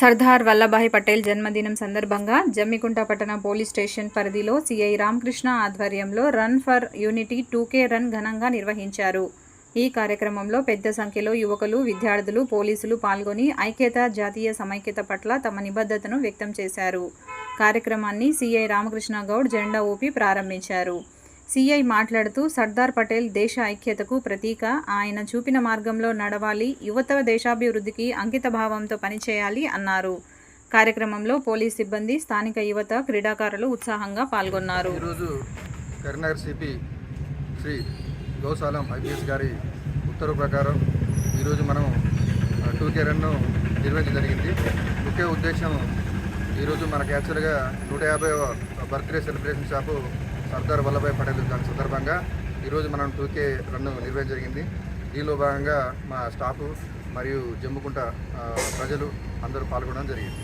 సర్దార్ వల్లభాయ్ పటేల్ జన్మదినం సందర్భంగా జమ్మికుంట పట్టణ పోలీస్ స్టేషన్ పరిధిలో సిఐ రామకృష్ణ ఆధ్వర్యంలో run for unity two K run ఘనంగా నిర్వహించారు. ఈ కార్యక్రమంలో పెద్ద సంఖ్యలో యువకులు విద్యార్థులు పోలీసులు పాల్గొని ఐక్యత జాతీయ సమైక్యత పట్ల తమ నిబద్ధతను వ్యక్తం చేశారు. కార్యక్రమాన్ని సిఐ రామకృష్ణ గౌడ్ జెండా ఊపి ప్రారంభించారు. సిఐ మాట్లాడుతూ సర్దార్ పటేల్ దేశ ఐక్యతకు ప్రతీక. ఆయన చూపిన మార్గంలో నడవాలి. యువత దేశాభివృద్ధికి అంకితభావంతో పనిచేయాలి అన్నారు. కార్యక్రమంలో పోలీస్ సిబ్బంది స్థానిక యువత క్రీడాకారులు ఉత్సాహంగా పాల్గొన్నారు. ఈరోజు కరీంనగర్ సిపి శ్రీ గోసాలం ఐపీఎస్ గారి ఉత్తర్వు ప్రకారం ఈరోజు మనం టూకే రన్ను నిర్వహించడం జరిగింది. ముఖ్య ఉద్దేశం ఈరోజు మనకి యాక్చువల్గా నూట యాభై birthday celebration shop Sardar Vallabhbhai Patel దాని సందర్భంగా ఈరోజు మనం టూకే రన్ను నిర్వహించడం జరిగింది. దీనిలో భాగంగా మా స్టాఫ్ మరియు జమ్ముకుంట ప్రజలు అందరూ పాల్గొనడం జరిగింది.